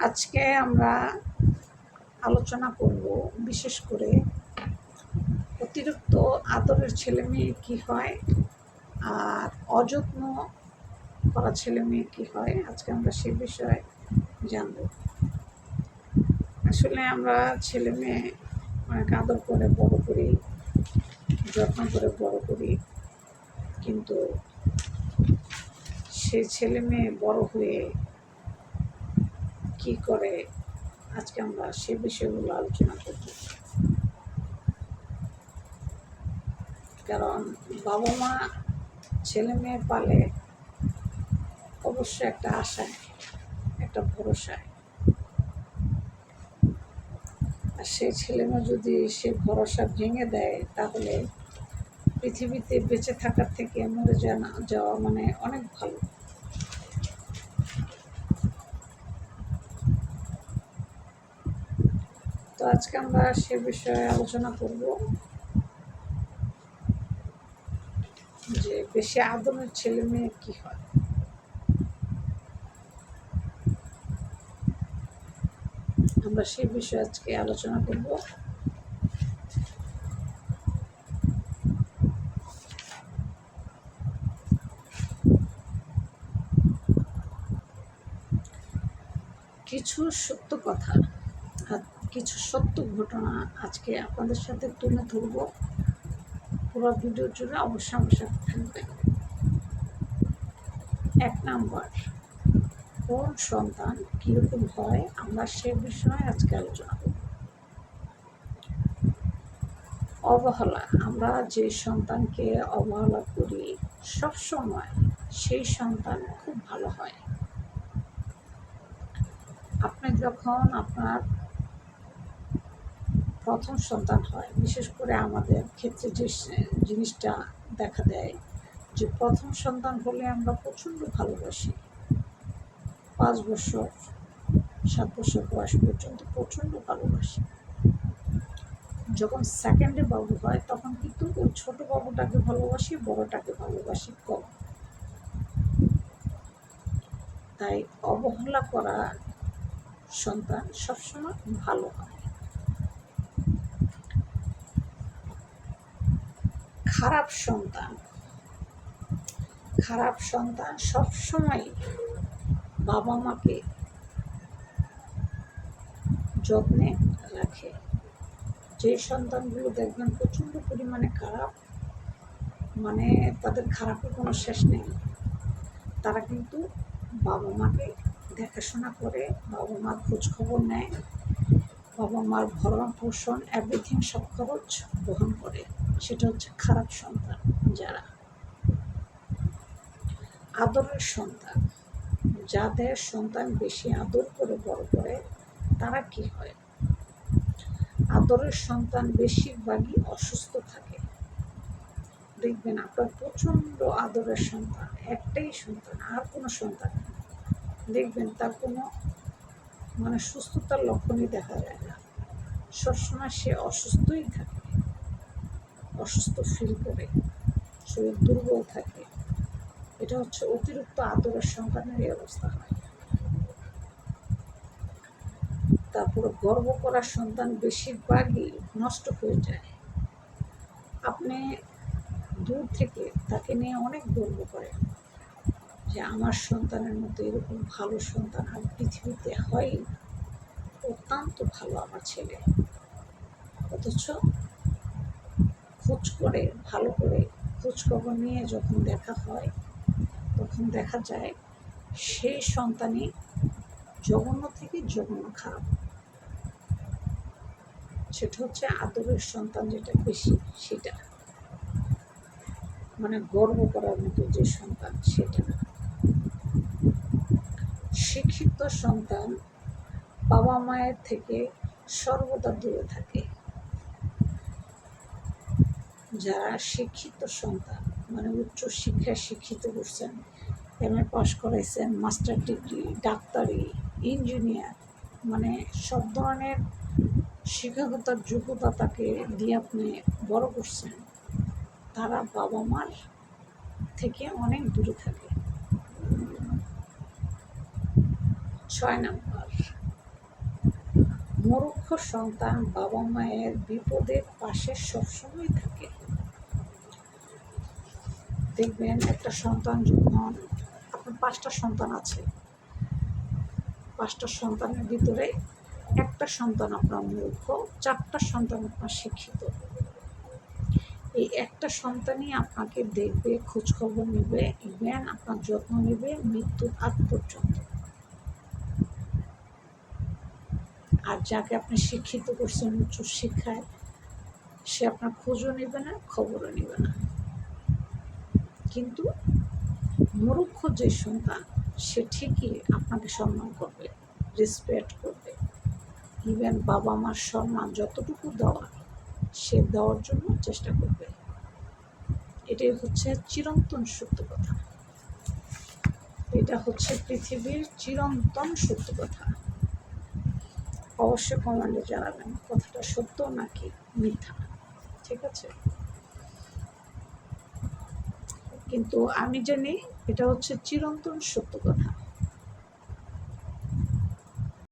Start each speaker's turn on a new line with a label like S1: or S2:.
S1: আজকে আমরা আলোচনা করব বিশেষ করে অতিরিক্ত আদরের ছেলে মেয়ে কী হয় আর অযত্ন করা ছেলে মেয়ে কী হয় আজকে আমরা সে বিষয়ে জানব। আসলে আমরা ছেলে মেয়ে অনেক আদর করে, বড় করি, যত্ন করে বড় করি, কিন্তু সে ছেলে মেয়ে বড় হয়ে কি করে আজকে আমরা সে বিষয়গুলো আলোচনা করব। কারণ বাবা মা ছেলে মেয়ে পালে অবশ্যই একটা আশায়, একটা ভরসায়। আর সেই ছেলে মেয়ে যদি সে ভরসা ভেঙে দেয়, তাহলে পৃথিবীতে বেঁচে থাকার থেকে মরে যাওয়া মানে অনেক ভালো। তো আজকে আমরা সে বিষয়ে আলোচনা করব। যে বেশি আদরের ছেলে মেয়ে কি হয়? আমরা সেই বিষয়ে আজকে আলোচনা করব। কিছু সত্য কথা। কিছু সত্য ঘটনা আজকে আপনাদের সাথে তুলে ধরব। পুরো ভিডিও জুড়ে অবশ্যই আমার সাথে থাকবে এক নাম্বার, কোন সন্তান কীরকম হয় আমরা সে বিষয়ে আজকে আলোচনা করব। অবহেলা, আমরা যে সন্তানকে অবহেলা করি, সব সময় সেই সন্তান খুব ভালো হয়। আপনি যখন আপনার প্রথম সন্তান হয়। বিশেষ করে আমাদের ক্ষেত্রে যে জিনিসটা দেখা দেয় যে প্রথম সন্তান হলে আমরা প্রচণ্ড ভালোবাসি। পাঁচ বছর, সাত বছর বয়স পর্যন্ত প্রচণ্ড ভালোবাসি। যখন সেকেন্ডে বাবু হয়, তখন কিন্তু ওই ছোটো বাবুটাকে ভালোবাসি, বড়টাকে ভালোবাসি কম। তাই অবহেলা করা সন্তান সবসময় ভালো হয়। খারাপ সন্তান। খারাপ সন্তান সবসময় বাবা মাকে যত্নে রাখে। যে সন্তানগুলো দেখবেন প্রচণ্ড পরিমাণে খারাপ মানে তাদের খারাপের কোনো শেষ নেই। তারা কিন্তু বাবা মাকে দেখাশোনা করে বাবা মার খোঁজ খবর নেয় বাবা মার ভরণ পোষণ এভরিথিং সব খরচ বহন করে। সেটা হচ্ছে খারাপ সন্তান যারা। আদরের সন্তান। যাদের সন্তান বেশি আদর করে বড় করে, তারা কি হয়? আদরের সন্তান বেশিরভাগই অসুস্থ থাকে। দেখবেন আপনার প্রচণ্ড আদরের সন্তান, একটাই সন্তান, আর কোনো সন্তান দেখবেন তার কোনো মানে সুস্থতার লক্ষণই দেখা যায় না। সবসময় সে অসুস্থই থাকে। অসুস্থ ফিল করে। শরীর দুর্বল থাকে। এটা হচ্ছে অতিরিক্ত আদরের সন্তানের এই অবস্থা হয়। তারপর গর্ব করার সন্তান বেশিরভাগই নষ্ট হয়ে যায়। আপনি দূর থেকে তাকে নিয়ে অনেক গর্ব করেন যে আমার সন্তানের মতো এরকম ভালো সন্তান আর পৃথিবীতে হয় অত্যন্ত ভালো আমার ছেলে। অথচ খোঁজ করে, ভালো করে খোঁজ খবর নিয়ে যখন দেখা হয়, তখন দেখা যায় সেই সন্তানই জঘন্য থেকে জঘন্য খারাপ। সেটা হচ্ছে আদরের সন্তান যেটা বেশি, সেটা। মানে গর্ব করার মতো যে সন্তান, সেটা। শিক্ষিত সন্তান বাবা মায়ের থেকে সর্বদা দূরে থাকে। যারা শিক্ষিত সন্তান মানে উচ্চ শিক্ষায় শিক্ষিত করছেন এম এ পাশ করাইছেন মাস্টার ডিগ্রি ডাক্তারি ইঞ্জিনিয়ার মানে সব ধরনের শিক্ষাগতার যোগ্যতা তাকে দিয়ে আপনি বড় করছেন, তারা বাবা মার থেকে অনেক দূরে থাকে। ছয় নম্বর, মূর্খ সন্তান বাবা মায়ের বিপদের পাশে সবসময় থাকে। দেখবেন একটা সন্তান যখন আপনার পাঁচটা সন্তান আছে। পাঁচটা সন্তানের ভিতরে একটা সন্তান আপনার মূর্খ, চারটা সন্তান আপনার শিক্ষিত। এই একটা সন্তানই আপনাকে দেখবে, খোঁজখবর নেবে ইভেন আপনার যত্ন নেবে, মৃত্যুর আগ পর্যন্ত। আর যাকে আপনি শিক্ষিত করছেন উচ্চ শিক্ষায়, সে আপনার খোঁজও নেবে না, খবরও নেবে না। কিন্তু মূর্খ যে সন্তান, সে ঠিকই আপনাকে সম্মান করবে রেসপেক্ট করবে। ইভেন বাবা মার সম্মান যতটুকু দেওয়ার, সে দেওয়ার জন্য চেষ্টা করবে। এটাই হচ্ছে চিরন্তন সত্য কথা। এটা হচ্ছে পৃথিবীর চিরন্তন সত্য কথা। অবশ্যই কমান্ডে জানাবেন, কথাটা সত্য নাকি মিথ্যা, ঠিক আছে? কিন্তু আমি জানি এটা হচ্ছে চিরন্তন সত্য কথা।